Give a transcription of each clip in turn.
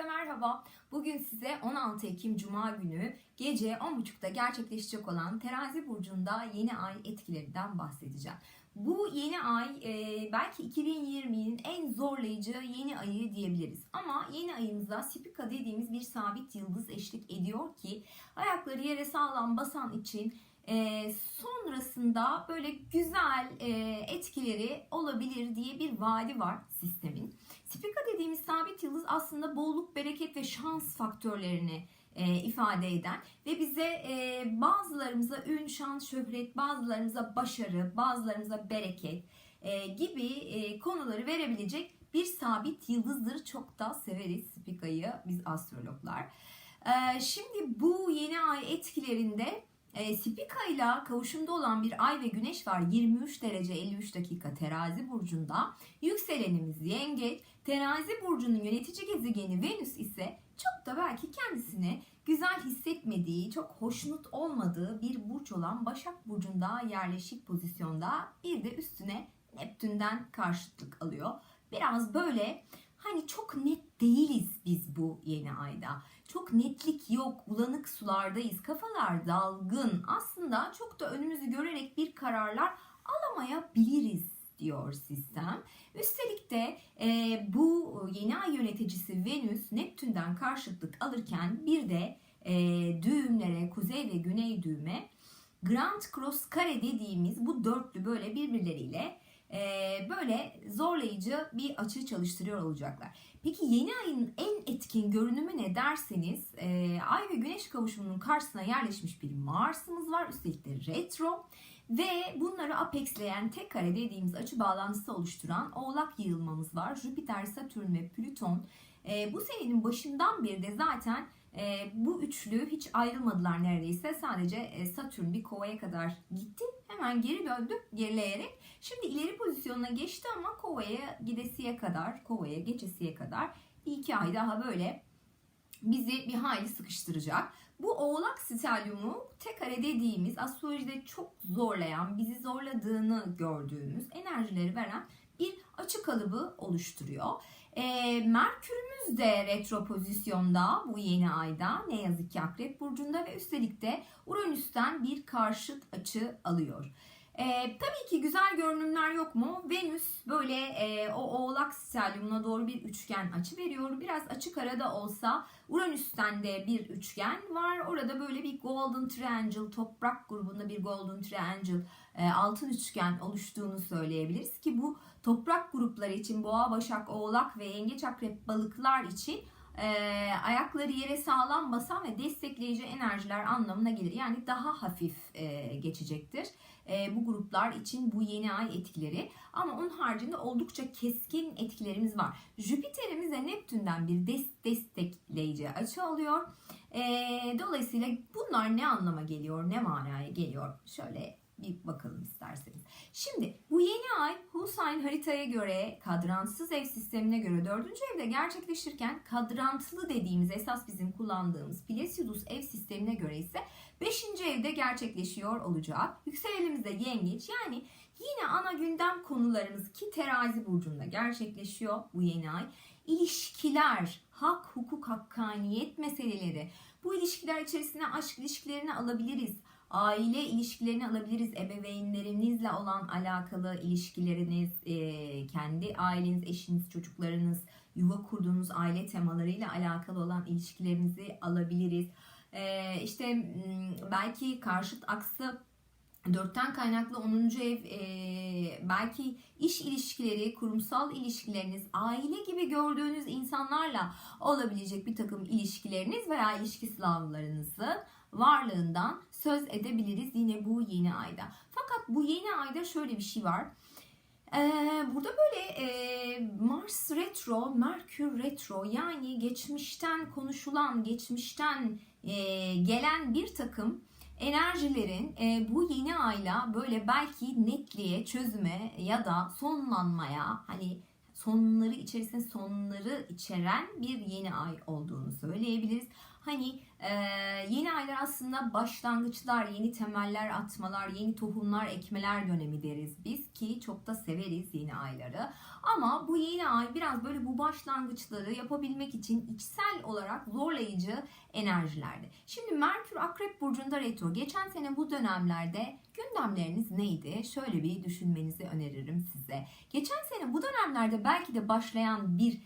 Herkese merhaba. Bugün size 16 Ekim Cuma günü gece 10.30'da gerçekleşecek olan Terazi Burcu'nda yeni ay etkilerinden bahsedeceğim. Bu yeni ay e, belki 2020'nin en zorlayıcı yeni ayı diyebiliriz. Ama yeni ayımıza Spika dediğimiz bir sabit yıldız eşlik ediyor ki ayakları yere sağlam basan için e, sonrasında böyle güzel e, etkileri olabilir diye bir vaadi var sistemin. Spika dediğimiz sabit yıldız aslında bolluk, bereket ve şans faktörlerini e, ifade eden ve bize e, bazılarımıza ün, şans, şöhret, bazılarımıza başarı, bazılarımıza bereket e, gibi e, konuları verebilecek bir sabit yıldızdır. Çok da severiz Spika'yı biz astrologlar. E, şimdi bu yeni ay etkilerinde e, Spika ile kavuşumda olan bir ay ve güneş var 23 derece 53 dakika terazi burcunda. Yükselenimiz yengeç. Terazi burcunun yönetici gezegeni Venüs ise çok da belki kendisine güzel hissetmediği, çok hoşnut olmadığı bir burç olan Başak Burcu'nda yerleşik pozisyonda bir de üstüne Neptün'den karşıtlık alıyor. Biraz böyle hani çok net değiliz biz bu yeni ayda. Çok netlik yok, bulanık sulardayız, kafalar dalgın. Aslında çok da önümüzü görerek bir kararlar alamayabiliriz diyor sistem. Üstelik de e, bu yeni ay yöneticisi Venüs Neptün'den karşıtlık alırken bir de e, düğümlere, kuzey ve güney düğme Grand Cross kare dediğimiz bu dörtlü böyle birbirleriyle böyle zorlayıcı bir açı çalıştırıyor olacaklar. Peki yeni ayın en etkin görünümü ne derseniz e, ay ve güneş kavuşumunun karşısına yerleşmiş bir Mars'ımız var. Üstelik de retro. Ve bunları apexleyen tek kare dediğimiz açı bağlantısı oluşturan oğlak yığılmamız var. Jüpiter, Satürn ve Plüton. E, bu senenin başından beri de zaten e, bu üçlü hiç ayrılmadılar neredeyse. Sadece e, Satürn bir kovaya kadar gitti. Hemen geri döndü gerileyerek. Şimdi ileri pozisyonuna geçti ama kovaya gidesiye kadar, kovaya geçesiye kadar bir iki ay daha böyle bizi bir hayli sıkıştıracak. Bu oğlak stelyumu tek kare dediğimiz astrolojide çok zorlayan, bizi zorladığını gördüğümüz enerjileri veren bir açı kalıbı oluşturuyor. E, Merkürümüz de retro pozisyonda bu yeni ayda ne yazık ki Akrep Burcu'nda ve üstelik de Uranüs'ten bir karşıt açı alıyor. E, tabii ki güzel görünümler yok mu? Venüs böyle e, o oğlak stelyumuna doğru bir üçgen açı veriyor. Biraz açık arada olsa Uranüs'ten de bir üçgen var. Orada böyle bir golden triangle, toprak grubunda bir golden triangle, e, altın üçgen oluştuğunu söyleyebiliriz ki bu toprak grupları için boğa, başak, oğlak ve yengeç, akrep, balıklar için e, ayakları yere sağlam basan ve destekleyici enerjiler anlamına gelir. Yani daha hafif e, geçecektir e, bu gruplar için bu yeni ay etkileri. Ama onun haricinde oldukça keskin etkilerimiz var. Jüpiter'imiz de Neptün'den bir des- destekleyici açı alıyor. E, dolayısıyla bunlar ne anlama geliyor, ne manaya geliyor? Şöyle bir bakalım isterseniz. Şimdi bu yeni ay Hussein haritaya göre kadrantsız ev sistemine göre dördüncü evde gerçekleşirken kadrantlı dediğimiz esas bizim kullandığımız Plesius ev sistemine göre ise beşinci evde gerçekleşiyor olacak. Yükselenimiz de yengeç yani yine ana gündem konularımız ki terazi burcunda gerçekleşiyor bu yeni ay. İlişkiler, hak, hukuk, hakkaniyet meseleleri. Bu ilişkiler içerisine aşk ilişkilerini alabiliriz aile ilişkilerini alabiliriz. Ebeveynlerinizle olan alakalı ilişkileriniz, e, kendi aileniz, eşiniz, çocuklarınız, yuva kurduğunuz aile temalarıyla alakalı olan ilişkilerinizi alabiliriz. E, işte belki karşıt aksı Dörtten kaynaklı 10. ev e, belki iş ilişkileri, kurumsal ilişkileriniz, aile gibi gördüğünüz insanlarla olabilecek bir takım ilişkileriniz veya ilişki sınavlarınızın varlığından söz edebiliriz yine bu yeni ayda. Fakat bu yeni ayda şöyle bir şey var. Ee, burada böyle e, Mars retro, Merkür retro yani geçmişten konuşulan, geçmişten e, gelen bir takım enerjilerin e, bu yeni ayla böyle belki netliğe, çözüme ya da sonlanmaya hani sonları içerisinde sonları içeren bir yeni ay olduğunu söyleyebiliriz. Hani e, yeni aylar aslında başlangıçlar, yeni temeller atmalar, yeni tohumlar ekmeler dönemi deriz biz ki çok da severiz yeni ayları. Ama bu yeni ay biraz böyle bu başlangıçları yapabilmek için içsel olarak zorlayıcı enerjilerde. Şimdi Merkür Akrep Burcu'nda retro. Geçen sene bu dönemlerde gündemleriniz neydi? Şöyle bir düşünmenizi öneririm size. Geçen sene bu dönemlerde belki de başlayan bir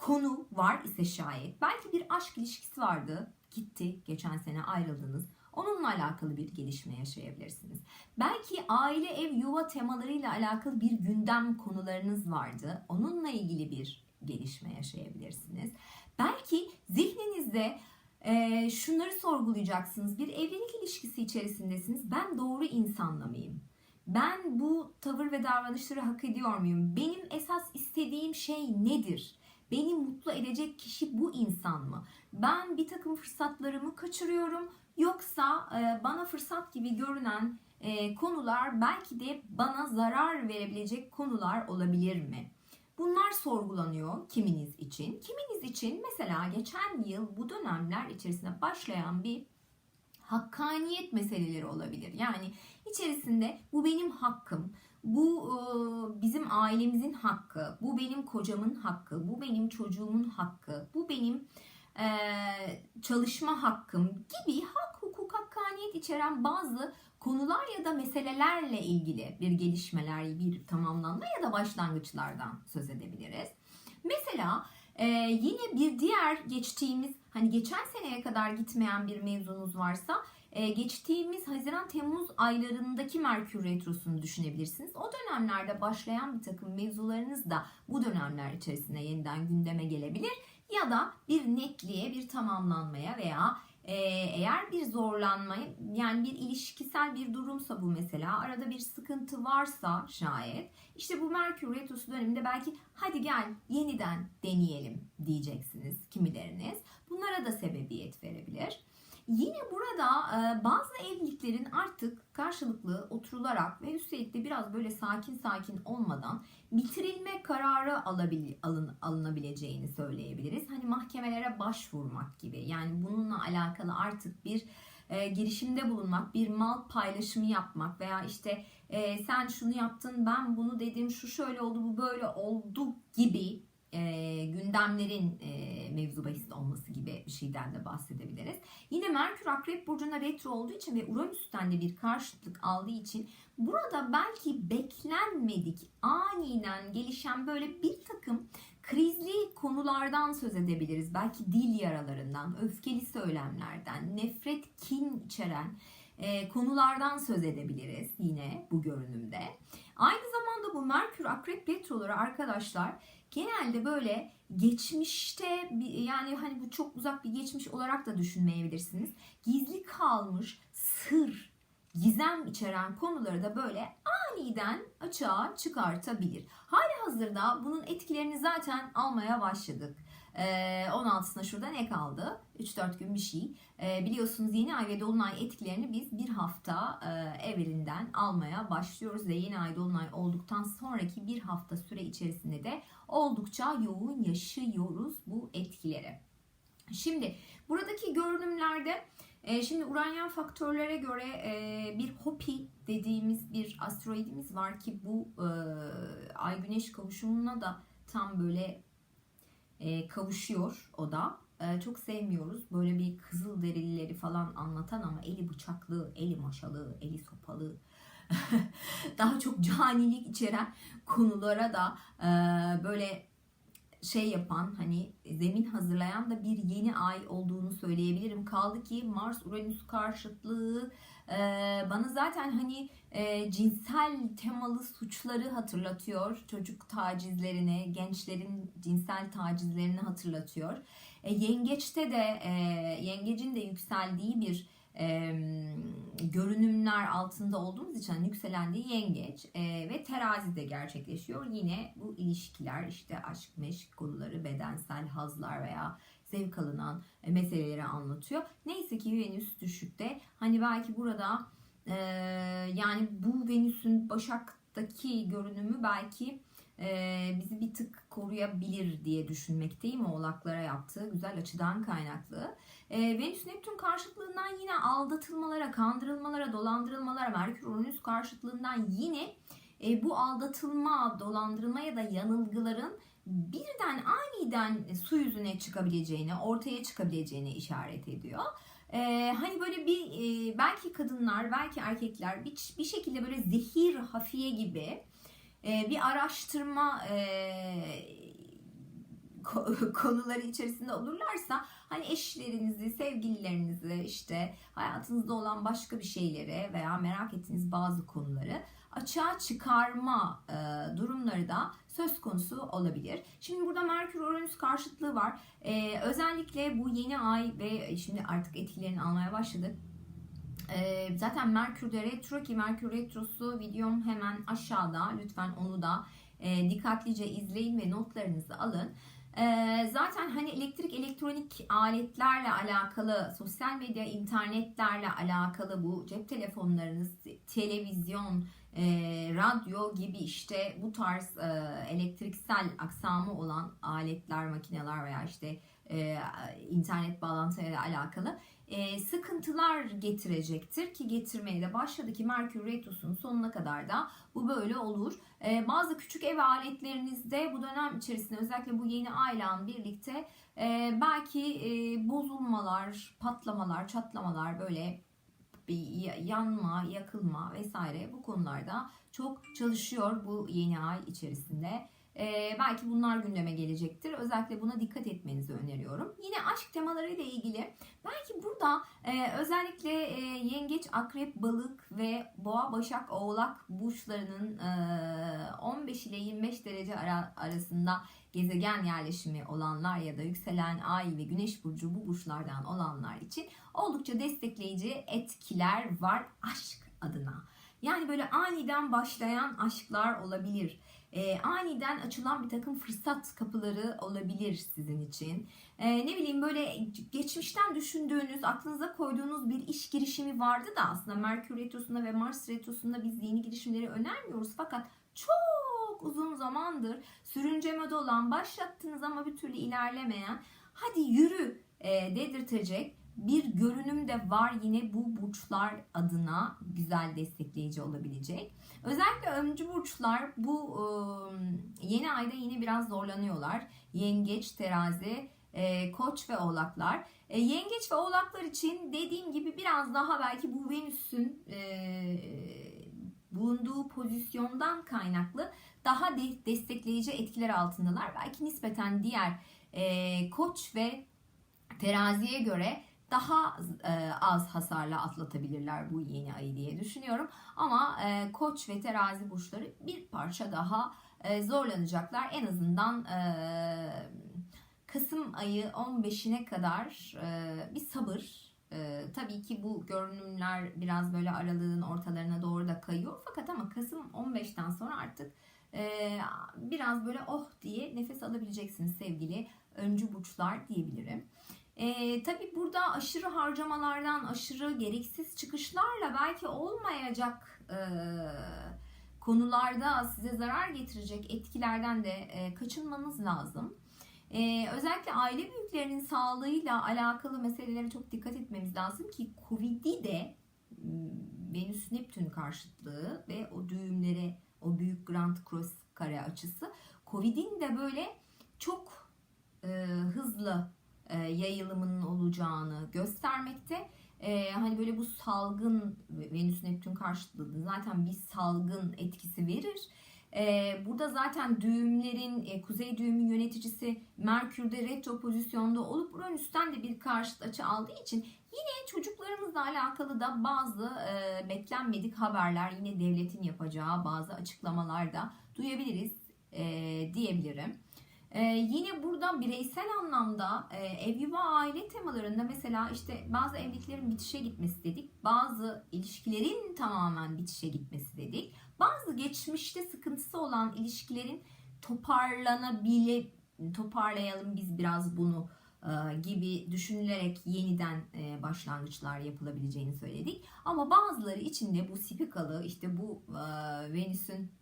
konu var ise şayet. Belki bir aşk ilişkisi vardı. Gitti. Geçen sene ayrıldınız. Onunla alakalı bir gelişme yaşayabilirsiniz. Belki aile, ev, yuva temalarıyla alakalı bir gündem konularınız vardı. Onunla ilgili bir gelişme yaşayabilirsiniz. Belki zihninizde e, şunları sorgulayacaksınız. Bir evlilik ilişkisi içerisindesiniz. Ben doğru insanla mıyım? Ben bu tavır ve davranışları hak ediyor muyum? Benim esas istediğim şey nedir? Beni mutlu edecek kişi bu insan mı? Ben bir takım fırsatlarımı kaçırıyorum. Yoksa e, bana fırsat gibi görünen e, konular belki de bana zarar verebilecek konular olabilir mi? Bunlar sorgulanıyor kiminiz için. Kiminiz için mesela geçen yıl bu dönemler içerisinde başlayan bir hakkaniyet meseleleri olabilir. Yani içerisinde bu benim hakkım, bu e, bizim ailemizin hakkı, bu benim kocamın hakkı, bu benim çocuğumun hakkı, bu benim e, çalışma hakkım gibi hak, hukuk, hakkaniyet içeren bazı konular ya da meselelerle ilgili bir gelişmeler, bir tamamlanma ya da başlangıçlardan söz edebiliriz. Mesela e, yine bir diğer geçtiğimiz hani geçen seneye kadar gitmeyen bir mevzunuz varsa e, geçtiğimiz Haziran-Temmuz aylarındaki Merkür Retrosu'nu düşünebilirsiniz. O dönemlerde başlayan bir takım mevzularınız da bu dönemler içerisinde yeniden gündeme gelebilir. Ya da bir netliğe, bir tamamlanmaya veya e, eğer bir zorlanma yani bir ilişkisel bir durumsa bu mesela arada bir sıkıntı varsa şayet işte bu Merkür Retrosu döneminde belki hadi gel yeniden deneyelim diyeceksiniz kimileriniz. Bunlara da sebebiyet verebilir. Yine burada bazı evliliklerin artık karşılıklı oturularak ve üstelik de biraz böyle sakin sakin olmadan bitirilme kararı alabil, alın, alınabileceğini söyleyebiliriz. Hani mahkemelere başvurmak gibi yani bununla alakalı artık bir e, girişimde bulunmak, bir mal paylaşımı yapmak veya işte e, sen şunu yaptın ben bunu dedim şu şöyle oldu bu böyle oldu gibi e, gündemlerin e, mevzu bahis olması gibi bir şeyden de bahsedebiliriz. Yine Merkür Akrep Burcu'na retro olduğu için ve Uranüs'ten de bir karşıtlık aldığı için burada belki beklenmedik aniden gelişen böyle bir takım krizli konulardan söz edebiliriz. Belki dil yaralarından, öfkeli söylemlerden, nefret, kin içeren e, konulardan söz edebiliriz yine bu görünümde. Aynı zamanda bu Merkür Akrep Retroları arkadaşlar genelde böyle geçmişte yani hani bu çok uzak bir geçmiş olarak da düşünmeyebilirsiniz. Gizli kalmış sır, gizem içeren konuları da böyle aniden açığa çıkartabilir. Hali hazırda bunun etkilerini zaten almaya başladık. 16'sına şurada ne kaldı? 3-4 gün bir şey. Biliyorsunuz yeni ay ve dolunay etkilerini biz bir hafta evvelinden almaya başlıyoruz ve yeni ay dolunay olduktan sonraki bir hafta süre içerisinde de oldukça yoğun yaşıyoruz bu etkileri. Şimdi buradaki görünümlerde Şimdi Uranyen faktörlere göre bir Hopi dediğimiz bir asteroidimiz var ki bu ay güneş kavuşumuna da tam böyle kavuşuyor o da. Çok sevmiyoruz böyle bir kızıl derilileri falan anlatan ama eli bıçaklı, eli maşalı, eli sopalı daha çok canilik içeren konulara da böyle şey yapan hani zemin hazırlayan da bir yeni ay olduğunu söyleyebilirim. Kaldı ki Mars Uranüs karşıtlığı e, bana zaten hani e, cinsel temalı suçları hatırlatıyor. Çocuk tacizlerini, gençlerin cinsel tacizlerini hatırlatıyor. E, yengeçte de e, yengecin de yükseldiği bir e, görünümler altında olduğumuz için hani yükselendiği yengeç e, ve terazide gerçekleşiyor. Yine bu ilişkiler işte aşk meşk konuları bedensel hazlar veya zevk alınan e, meseleleri anlatıyor. Neyse ki Venüs düşükte hani belki burada e, yani bu Venüs'ün Başak'taki görünümü belki e, bizi bir tık koruyabilir diye düşünmekteyim oğlaklara yaptığı güzel açıdan kaynaklı. E, Venüs Neptün karşıtlığından yine aldatılmalara, kandırılmalara, dolandırılmalara, Merkür Uranüs karşıtlığından yine e, bu aldatılma, dolandırılma ya da yanılgıların birden aniden su yüzüne çıkabileceğini, ortaya çıkabileceğini işaret ediyor. Ee, hani böyle bir e, belki kadınlar, belki erkekler bir, bir şekilde böyle zehir hafiye gibi e, bir araştırma e, ko- konuları içerisinde olurlarsa hani eşlerinizi, sevgililerinizi işte hayatınızda olan başka bir şeyleri veya merak ettiğiniz bazı konuları açığa çıkarma e, durumları da söz konusu olabilir. Şimdi burada Merkür Uranüs karşıtlığı var. E, özellikle bu yeni ay ve şimdi artık etkilerini almaya başladık. E, zaten Merkür'de retro ki Merkür retrosu videom hemen aşağıda. Lütfen onu da e, dikkatlice izleyin ve notlarınızı alın. Ee, zaten hani elektrik elektronik aletlerle alakalı sosyal medya internetlerle alakalı bu cep telefonlarınız televizyon e, radyo gibi işte bu tarz e, elektriksel aksamı olan aletler makineler veya işte e, internet bağlantılarıyla alakalı e, sıkıntılar getirecektir ki getirmeye de başladı ki Merkür Retrosu'nun sonuna kadar da bu böyle olur. E, bazı küçük ev aletlerinizde bu dönem içerisinde özellikle bu yeni ailen birlikte e, belki bozulmalar, patlamalar, çatlamalar böyle bir yanma, yakılma vesaire bu konularda çok çalışıyor bu yeni ay içerisinde. Ee, belki bunlar gündeme gelecektir. Özellikle buna dikkat etmenizi öneriyorum. Yine aşk temalarıyla ilgili belki burada e, özellikle e, yengeç, akrep, balık ve boğa, başak, oğlak burçlarının e, 15 ile 25 derece ara, arasında gezegen yerleşimi olanlar ya da yükselen ay ve güneş burcu bu burçlardan olanlar için oldukça destekleyici etkiler var aşk adına. Yani böyle aniden başlayan aşklar olabilir. E, aniden açılan bir takım fırsat kapıları olabilir sizin için. E, ne bileyim böyle geçmişten düşündüğünüz, aklınıza koyduğunuz bir iş girişimi vardı da aslında Merkür Retrosu'nda ve Mars Retrosu'nda biz yeni girişimleri önermiyoruz. Fakat çok uzun zamandır sürüncemede olan, başlattınız ama bir türlü ilerlemeyen, hadi yürü e, dedirtecek bir görünüm de var yine bu burçlar adına güzel destekleyici olabilecek. Özellikle öncü burçlar bu yeni ayda yine biraz zorlanıyorlar. Yengeç, terazi, koç ve oğlaklar. Yengeç ve oğlaklar için dediğim gibi biraz daha belki bu Venüs'ün bulunduğu pozisyondan kaynaklı daha destekleyici etkiler altındalar. Belki nispeten diğer koç ve teraziye göre daha e, az hasarla atlatabilirler bu yeni ayı diye düşünüyorum. Ama e, koç ve terazi burçları bir parça daha e, zorlanacaklar. En azından e, Kasım ayı 15'ine kadar e, bir sabır. E, tabii ki bu görünümler biraz böyle aralığın ortalarına doğru da kayıyor. Fakat ama Kasım 15'ten sonra artık e, biraz böyle oh diye nefes alabileceksiniz sevgili öncü burçlar diyebilirim. E, tabii burada aşırı harcamalardan, aşırı gereksiz çıkışlarla belki olmayacak e, konularda size zarar getirecek etkilerden de e, kaçınmanız lazım. Ee, özellikle aile büyüklerinin sağlığıyla alakalı meselelere çok dikkat etmemiz lazım ki Covid'i de Venüs Neptün karşıtlığı ve o düğümlere o büyük Grand Cross kare açısı Covid'in de böyle çok e, hızlı e, yayılımının olacağını göstermekte. E, hani böyle bu salgın Venüs Neptün karşıtlığı zaten bir salgın etkisi verir. E, burada zaten düğümlerin kuzey düğümün yöneticisi Merkür'de retro pozisyonda olup Uranüs'ten de bir karşıt açı aldığı için yine çocuklarımızla alakalı da bazı beklenmedik haberler yine devletin yapacağı bazı açıklamalar da duyabiliriz diyebilirim. Ee, yine burada bireysel anlamda e, ev yuva aile temalarında mesela işte bazı evliliklerin bitişe gitmesi dedik. Bazı ilişkilerin tamamen bitişe gitmesi dedik. Bazı geçmişte sıkıntısı olan ilişkilerin toparlanabile toparlayalım biz biraz bunu e, gibi düşünülerek yeniden e, başlangıçlar yapılabileceğini söyledik. Ama bazıları içinde bu spikalı işte bu e, Venüs'ün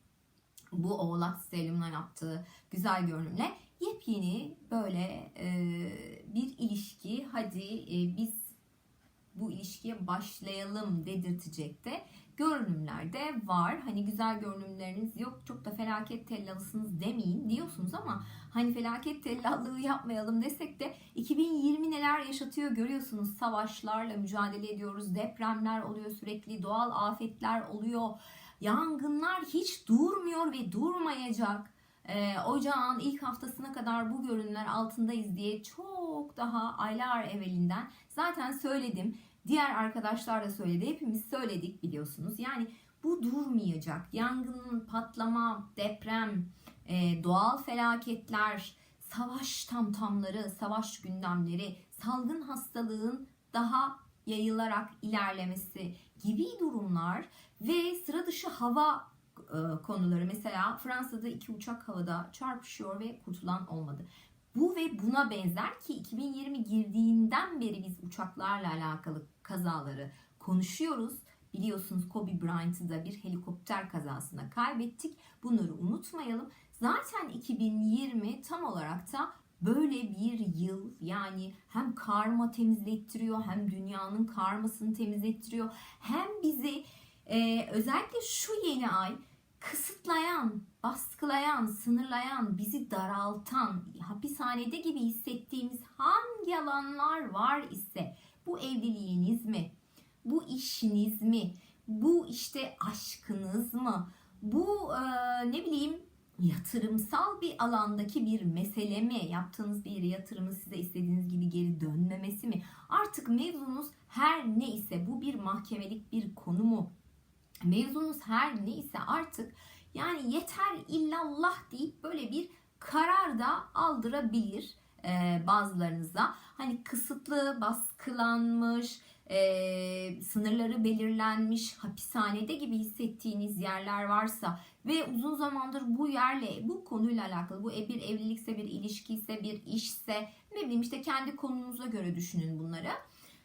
bu Oğlak Stellium'la yaptığı güzel görünümle yepyeni böyle e, bir ilişki hadi e, biz bu ilişkiye başlayalım dedirtecek de görünümlerde var. Hani güzel görünümleriniz yok çok da felaket tellalısınız demeyin diyorsunuz ama hani felaket tellallığı yapmayalım desek de 2020 neler yaşatıyor görüyorsunuz. Savaşlarla mücadele ediyoruz. Depremler oluyor sürekli. Doğal afetler oluyor. Yangınlar hiç durmuyor ve durmayacak. Ee, ocağın ilk haftasına kadar bu görünümler altındayız diye çok daha aylar evvelinden zaten söyledim. Diğer arkadaşlar da söyledi. Hepimiz söyledik biliyorsunuz. Yani bu durmayacak. Yangın, patlama, deprem, e, doğal felaketler, savaş tamtamları, savaş gündemleri, salgın hastalığın daha yayılarak ilerlemesi gibi durumlar ve sıra dışı hava e, konuları mesela Fransa'da iki uçak havada çarpışıyor ve kurtulan olmadı. Bu ve buna benzer ki 2020 girdiğinden beri biz uçaklarla alakalı kazaları konuşuyoruz. Biliyorsunuz Kobe Bryant'ı da bir helikopter kazasına kaybettik. Bunları unutmayalım. Zaten 2020 tam olarak da böyle bir yıl yani hem karma temizlettiriyor hem dünyanın karmasını temizlettiriyor hem bizi e, özellikle şu yeni ay kısıtlayan, baskılayan, sınırlayan, bizi daraltan, hapishanede gibi hissettiğimiz hangi alanlar var ise bu evliliğiniz mi? Bu işiniz mi? Bu işte aşkınız mı? Bu e, ne bileyim yatırımsal bir alandaki bir mesele mi? Yaptığınız bir yatırımın size istediğiniz gibi geri dönmemesi mi? Artık mevzunuz her neyse bu bir mahkemelik bir konu mu? Mevzunuz her neyse artık yani yeter illallah deyip böyle bir karar da aldırabilir e, bazılarınıza. Hani kısıtlı, baskılanmış, e, sınırları belirlenmiş, hapishanede gibi hissettiğiniz yerler varsa ve uzun zamandır bu yerle, bu konuyla alakalı, bu bir evlilikse, bir ilişkiyse, bir işse, ne bileyim işte kendi konunuza göre düşünün bunları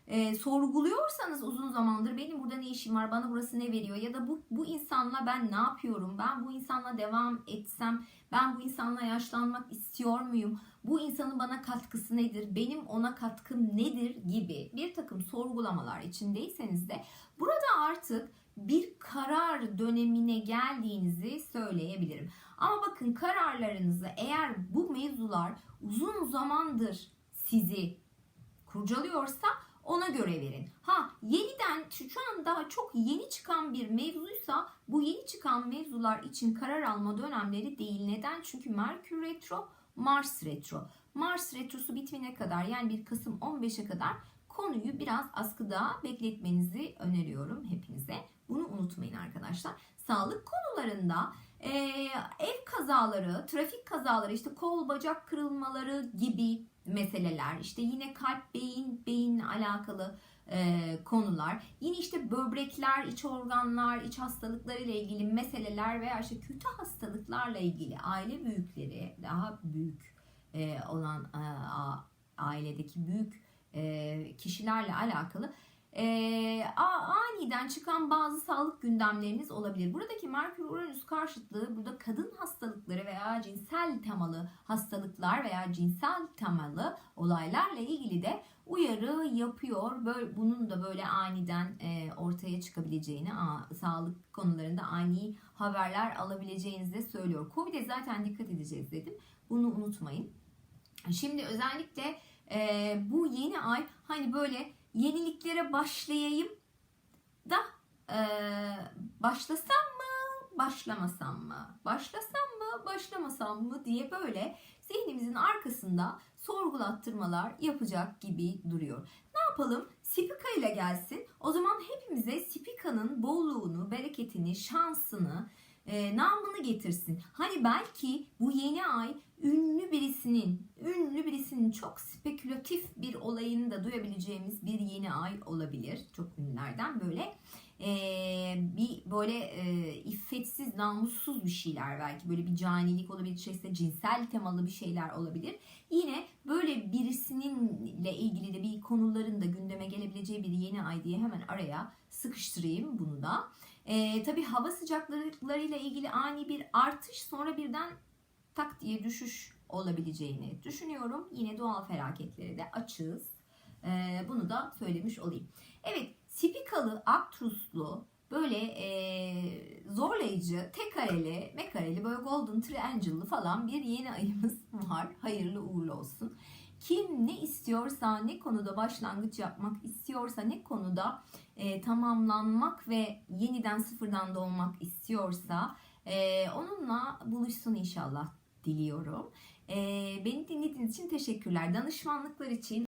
e, sorguluyorsanız uzun zamandır benim burada ne işim var, bana burası ne veriyor ya da bu, bu insanla ben ne yapıyorum, ben bu insanla devam etsem, ben bu insanla yaşlanmak istiyor muyum, bu insanın bana katkısı nedir, benim ona katkım nedir gibi bir takım sorgulamalar içindeyseniz de burada artık bir karar dönemine geldiğinizi söyleyebilirim. Ama bakın kararlarınızı eğer bu mevzular uzun zamandır sizi kurcalıyorsa ona göre verin. Ha yeniden şu an daha çok yeni çıkan bir mevzuysa bu yeni çıkan mevzular için karar alma dönemleri değil. Neden? Çünkü Merkür Retro, Mars Retro. Mars Retrosu bitmene kadar yani bir Kasım 15'e kadar konuyu biraz askıda bekletmenizi öneriyorum hepinize. Bunu unutmayın arkadaşlar. Sağlık konularında e, ev kazaları, trafik kazaları, işte kol bacak kırılmaları gibi meseleler, işte yine kalp, beyin, beyinle alakalı e, konular, yine işte böbrekler, iç organlar, iç hastalıkları ile ilgili meseleler veya işte kötü hastalıklarla ilgili aile büyükleri, daha büyük e, olan e, ailedeki büyük e, kişilerle alakalı e, aniden çıkan bazı sağlık gündemleriniz olabilir. Buradaki Merkür Uranüs karşıtlığı burada kadın hastalıkları veya cinsel temalı hastalıklar veya cinsel temalı olaylarla ilgili de uyarı yapıyor. Böyle, bunun da böyle aniden e, ortaya çıkabileceğini, a, sağlık konularında ani haberler alabileceğinizi de söylüyor. Covid'e zaten dikkat edeceğiz dedim. Bunu unutmayın. Şimdi özellikle e, bu yeni ay hani böyle yeniliklere başlayayım da e, başlasam mı, başlamasam mı, başlasam mı, başlamasam mı diye böyle zihnimizin arkasında sorgulattırmalar yapacak gibi duruyor. Ne yapalım? Spika ile gelsin. O zaman hepimize Spika'nın bolluğunu, bereketini, şansını, e, namını getirsin. Hani belki bu yeni ay ünlü birisinin, ünlü birisinin çok spekülatif bir olayını da duyabileceğimiz bir yeni ay olabilir. Çok ünlülerden böyle e, bir böyle e, iffetsiz, namussuz bir şeyler belki böyle bir canilik olabilir, işte cinsel temalı bir şeyler olabilir. Yine böyle birisininle ilgili de bir konuların da gündeme gelebileceği bir yeni ay diye hemen araya sıkıştırayım bunu da. E, tabii hava sıcaklıklarıyla ilgili ani bir artış sonra birden tak diye düşüş olabileceğini düşünüyorum. Yine doğal felaketlere de açığız. E, bunu da söylemiş olayım. Evet, spikalı, aktruslu, böyle e, zorlayıcı, tek kareli, mekareli, böyle golden triangle'lı falan bir yeni ayımız var. Hayırlı uğurlu olsun. Kim ne istiyorsa, ne konuda başlangıç yapmak istiyorsa, ne konuda e, tamamlanmak ve yeniden sıfırdan doğmak istiyorsa e, onunla buluşsun inşallah diliyorum. Beni dinlediğiniz için teşekkürler. Danışmanlıklar için